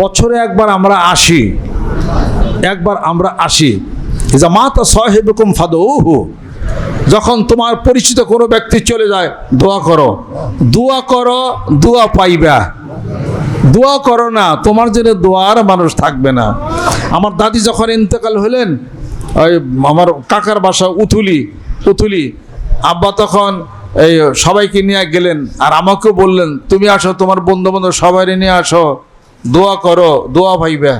বছরে একবার আমরা আসি। একবার আমরা আসি। যা মাতা সাহেবকুম ফাদৌহু যখন তোমার পরিচিত কোনো ব্যক্তি চলে যায়, দোয়া করো। দোয়া করো, দোয়া পাইবা। দোয়া করো না, তোমার জন্য দোয়ার মানুষ থাকবে না। আমার দাদি যখন ইন্তেকাল হলেন, ওই আমার কাকার বাসা উথুলি উথুলি। আব্বা তখন এই সবাইকে নিয়ে গেলেন, আর আমাকেও বললেন, তুমি আসো, তোমার বন্ধু বান্ধব সবাই নিয়ে আসো। দোয়া করো, দোয়া পাইবে।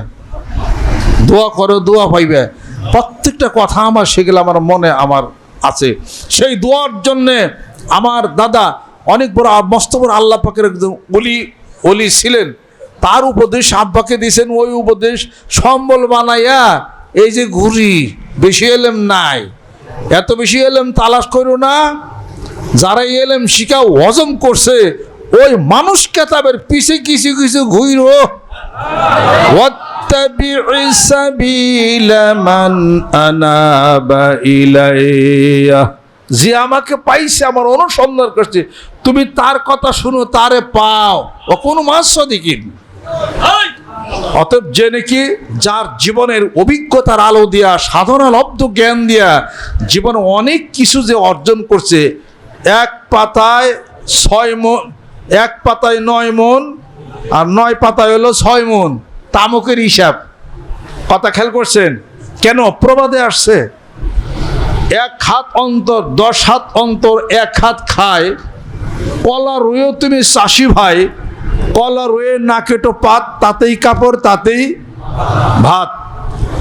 দোয়া করো, দোয়া পাইবে। প্রত্যেকটা কথা আমার সেগুলো আমার মনে আমার আছে। সেই দোয়ার জন্যে আমার দাদা অনেক বড় মস্ত বড় আল্লাহ পাকের একজন অলি অলি ছিলেন। তার উপদেশ আব্বাকে দিয়েছেন, ওই উপদেশ সম্বল বানাইয়া এই যে ঘুরি, বেশি এলেম নাই। এত বেশি এলেম তালাশ করো না। যারা এলেম শিখা হজম করছে ওই মানুষ কেতাবের পিছে কিছু কিছু ঘুর যে আমাকে পাইছে, আমার অনুসন্ধান করছে, তুমি তার কথা শুনো, তারে পাও। ও কোনো মাস দিকিন অতএব যে নাকি যার জীবনের অভিজ্ঞতার আলো দিয়া, সাধনা লব্ধ জ্ঞান দিয়া, জীবনে অনেক কিছু যে অর্জন করছে, এক পাতায় ছয় এক পাতায় নয় মন আর নয় পাতায় হলো ছয় মন। তামকের হিসাব। কথা খেয়াল করছেন? কেন? প্রবাদে আসছে। এক হাত অন্তর, দশ হাত অন্তর, এক হাত খায়। কলা রুয়েও তুমি চাষি ভাই। কলা রুয়ে না কেটো পাত, তাতেই কাপড়, তাতেই ভাত।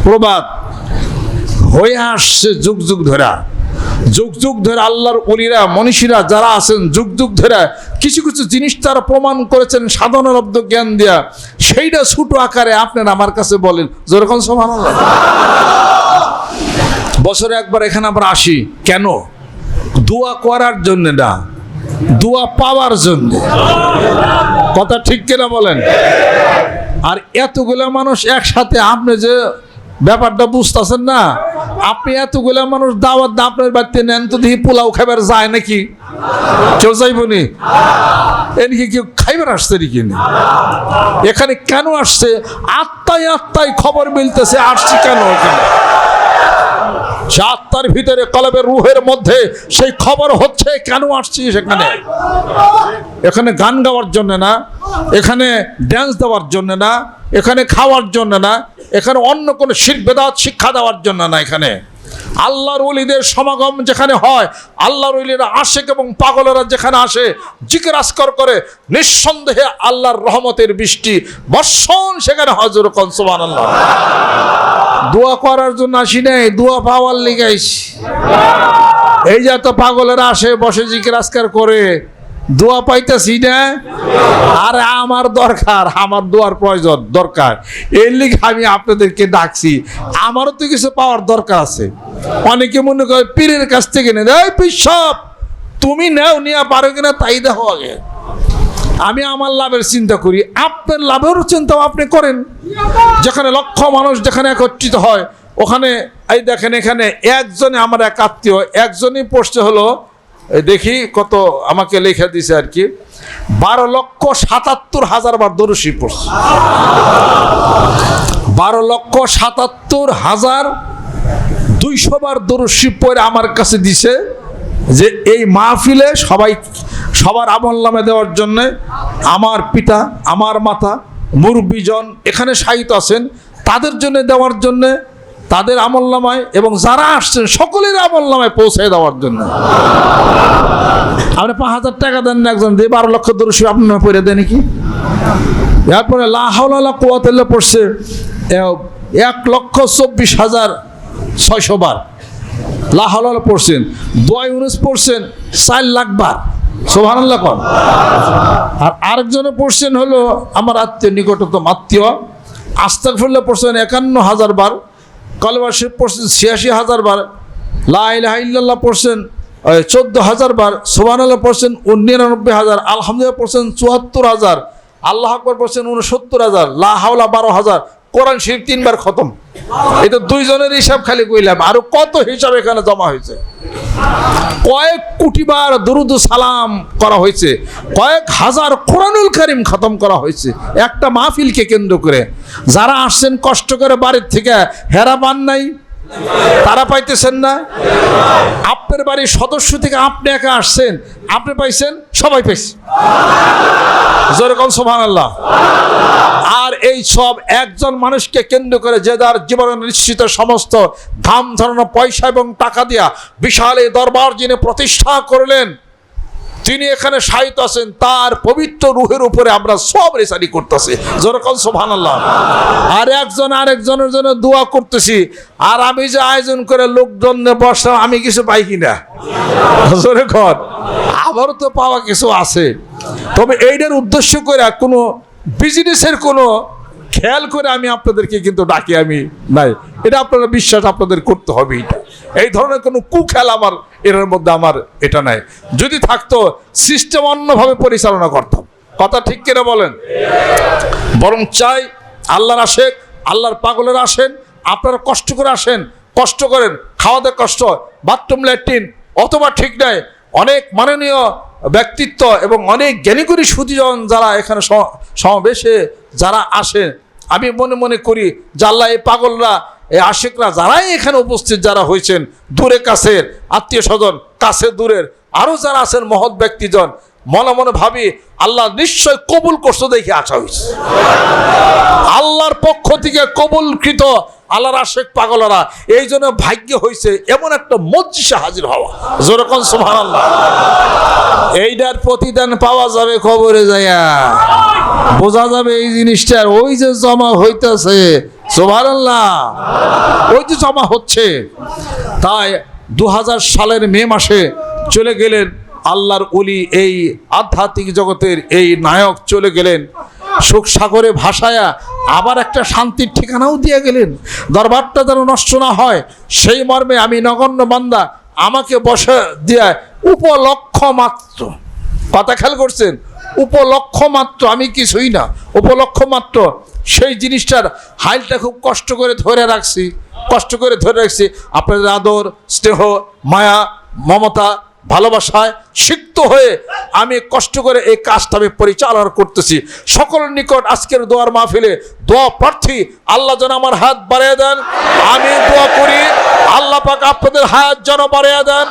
প্রবাদ। হয়ে আসছে যুগ যুগ ধরা। যুগ যুগ ধরে আল্লাহর অলিরা মনীষীরা যারা আছেন, যুগ যুগ ধরে কিছু কিছু জিনিস তারা প্রমাণ করেছেন সাধনালব্ধ জ্ঞান দিয়া। সেইটা ছোট আকারে আপনার আমার কাছে বলেন। যেরকম সমান বছরে একবার এখানে আমরা আসি। কেন? দোয়া করার জন্য না, দোয়া পাওয়ার জন্য। কথা ঠিক কিনা বলেন? আর এতগুলো মানুষ একসাথে, আপনি যে ব্যাপারটা বুঝতেছেন না? আপনি এতগুলা মানুষ দাওয়াত না আপনার বাড়িতে নেন, তো দেখি পোলাও খাবার যায় নাকি? কেউ যাইব নি? এদিকে কেউ খাইবার আসছে নাকি? এখানে কেন আসছে? আত্মায় আত্মায় খবর মিলতেছে, আসছে কেন এখানে? সে আত্মার ভিতরে কলবের রুহের মধ্যে সেই খবর হচ্ছে, কেন আসছি সেখানে? এখানে গান গাওয়ার জন্য না, এখানে ড্যান্স দেওয়ার জন্য না, এখানে খাওয়ার জন্য না, এখানে অন্য কোনো শিল্পেদাত শিক্ষা দেওয়ার জন্য না এখানে। আল্লাহর ওলিদের সমাগম যেখানে হয়, আল্লাহর ওলিরা আশেক এবং পাগলেরা যেখানে আসে, জিকির আসকর করে, নিঃসন্দেহে আল্লাহর রহমতের বৃষ্টি, বর্ষণ সেখানে হজর কনসমান আল্লাহ দোয়া করার জন্য আসি নাই, দোয়া পাওয়ার লিগে আইছি। এই যে এত পাগলেরা আসে, বসে জিকির আসকার করে, দোয়া পাইতেছি না? আর আমার দরকার, আমার দোয়ার প্রয়োজন, দরকার। এর লিগে আমি আপনাদেরকে ডাকছি, আমারও তো কিছু পাওয়ার দরকার আছে। অনেকে মনে করে, পীরের কাছ থেকে নেই এই পিসব, তুমি নেও, নিয়ে পারো কিনা, তাই দেখো আগে। আমি আমার লাভের চিন্তা করি। আপনার লাভেরও চিন্তাও আপনি করেন। যেখানে লক্ষ মানুষ যেখানে একত্রিত হয়, ওখানে এই দেখেন এখানে একজনে আমার এক আত্মীয়, একজনই পড়ছে হলো দেখি কত আমাকে লেখা দিছে আর কি, বারো লক্ষ সাতাত্তর হাজার বার দরুশি পড়ছে। বারো লক্ষ সাতাত্তর হাজার দুইশো বার দরুশি পড়ে আমার কাছে দিছে যে এই মাহফিলে সবাই সবার আমল নামে দেওয়ার জন্যে আমার পিতা, আমার মাতা, মুরব্বীজন এখানে সাহিত্য আছেন। তাদের জন্য দেওয়ার জন্যে, তাদের আমল নামায় এবং যারা আসছেন সকলের আমল নামায় পৌঁছে দেওয়ার জন্য। আপনি পাঁচ হাজার টাকা দেন না একজন দিয়ে বারো লক্ষ দরুশি আপনার পড়ে দেয় নাকি? এরপরে লাহাউলা কুয়াতেল্লা পড়ছে এক লক্ষ চব্বিশ হাজার ছয়শো বার। লাহাউলা পড়ছেন দোয়াই উনিশ পড়ছেন, চার লাখ বার। সোভানাল্লাহ কন। আর আরেকজনে পড়ছেন হলো আমার আত্মীয়, নিকটতম আত্মীয়। আস্তাকফুল্লাহ পড়ছেন একান্ন হাজার বার কলবার শিব পড়ছেন ছিয়াশি হাজার বার লাহ পড়ছেন চোদ্দ হাজার বার সোহানাল্লাহ পড়ছেন নিরানব্বই হাজার আলহামদুলিল্লাহ পড়ছেন চুয়াত্তর হাজার আল্লাহ আকবর পড়ছেন উনসত্তর হাজার লা হাওলা বারো হাজার কোরআন শরীফ তিনবার খতম। এটা দুইজনের হিসাব খালি কইলাম। আরও কত হিসাব এখানে জমা হয়েছে? কয়েক কোটিবার দরুদ সালাম করা হয়েছে, কয়েক হাজার কোরআনুল করিম খতম করা হয়েছে। একটা মাহফিলকে কেন্দ্র করে যারা আসছেন কষ্ট করে বাড়ির থেকে হেরা পান নাই। তারা পাইতেছেন না? আপনার বাড়ির সদস্য থেকে আপনি একা আসছেন, আপনি পাইছেন? সবাই পাইছে। যেরকম সোহান আল্লাহ আর এই সব একজন মানুষকে কেন্দ্র করে যে তার জীবনে নিশ্চিত সমস্ত ধাম ধরানো পয়সা এবং টাকা দিয়া বিশাল এই দরবার যিনি প্রতিষ্ঠা করলেন তিনি এখানে সাহিত্য আছেন, তার পবিত্র রুহের উপরে আমরা সব রেসারি করতেছি। যেরকম সোভান আল্লাহ আর একজন আরেকজনের জন্য দোয়া করতেছি। আর আমি যে আয়োজন করে লোকজন বসলাম, আমি কিছু পাই কিনা? জোরে কর আমারও তো পাওয়া কিছু আছে। তবে এইটার উদ্দেশ্য করে কোনো বিজনেসের কোনো খেয়াল করে আমি আপনাদেরকে কিন্তু ডাকি আমি নাই। এটা আপনারা বিশ্বাস আপনাদের করতে হবে এটা। এই ধরনের কোনো কুখেল আমার, এর মধ্যে আমার এটা নাই। যদি থাকতো সিস্টেম অন্যভাবে পরিচালনা করতাম। কথা ঠিক কিনা বলেন? বরং চাই আল্লাহর আশেক, আল্লাহর পাগলের আসেন, আপনারা কষ্ট করে আসেন, কষ্ট করেন, খাওয়া দাওয়া কষ্ট বাথরুম ল্যাট্রিন অথবা ঠিক নাই, অনেক মাননীয় ব্যক্তিত্ব এবং অনেক জ্ঞানীগুণী সুদীজন যারা এখানে সমাবেশে যারা আসেন আমি মনে মনে করি যে আল্লাহ এই পাগলরা এই আশেকরা যারাই এখানে উপস্থিত যারা হয়েছেন, দূরে কাছের, আত্মীয় স্বজন কাছে দূরের, আরও যারা আছেন মহৎ ব্যক্তিজন, মনে মনে ভাবি, আল্লাহ নিশ্চয় কবুল করছ দেখে আসা হয়েছে। আল্লাহর পক্ষ থেকে কবুলকৃত আল্লাহর আশেক পাগলরা। এই জন্য ভাগ্য হয়েছে এমন একটা মজ্জিসে হাজির হওয়া। যেরকম সুভান আল্লাহ এইটার প্রতিদান পাওয়া যাবে খবরে যাইয়া। বোঝা যাবে এই জিনিসটার ওই যে জমা হইতেছে সুভান আল্লাহ ওই যে জমা হচ্ছে, তাই দু হাজার সালের মে মাসে চলে গেলেন আল্লাহর অলি এই আধ্যাত্মিক জগতের এই নায়ক চলে গেলেন। সুখ সাগরে ভাসায়া আবার একটা শান্তির ঠিকানাও দিয়ে গেলেন। দরবারটা যেন নষ্ট না হয়, সেই মর্মে আমি নগণ্য বান্দা, আমাকে বসে দিয়ে উপলক্ষ মাত্র। কথা খেয়াল করছেন? উপলক্ষ মাত্র, আমি কিছুই না। উপলক্ষ মাত্র সেই জিনিসটার হাইলটা খুব কষ্ট করে ধরে রাখছি, কষ্ট করে ধরে রাখছি। আপনাদের আদর, স্নেহ, মায়া, মমতা, ভালোবাসায় সিক্ত হয়ে আমি কষ্ট করে এই কাজটা আমি পরিচালনা করতেছি। সকলের নিকট আজকের দোয়ার মাহফিলে দোয়া প্রার্থী, আল্লাহ যেন আমার হাত বাড়িয়ে দেন। আমি দোয়া করি, আল্লাহ পাক আপনাদের হাত যেন বাড়িয়ে দেন।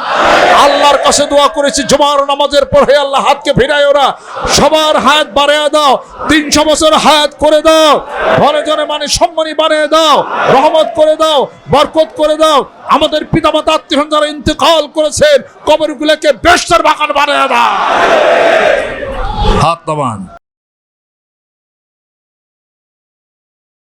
আল্লাহর কাছে দোয়া করেছি, জুমার নামাজের পর পরে আল্লাহ হাতকে ফিরায় ওরা সবার হাত বাড়িয়ে দাও, তিনশো বছর হাত করে দাও। ঘরে জনে মানে সম্মানী বাড়িয়ে দাও, রহমত করে দাও, বরকত করে দাও। আমাদের পিতামাতা আত্মীয় যারা ইন্তেকাল করেছেন, কবরগুলোকে বেশটার বাগান বানিয়ে দাও হাত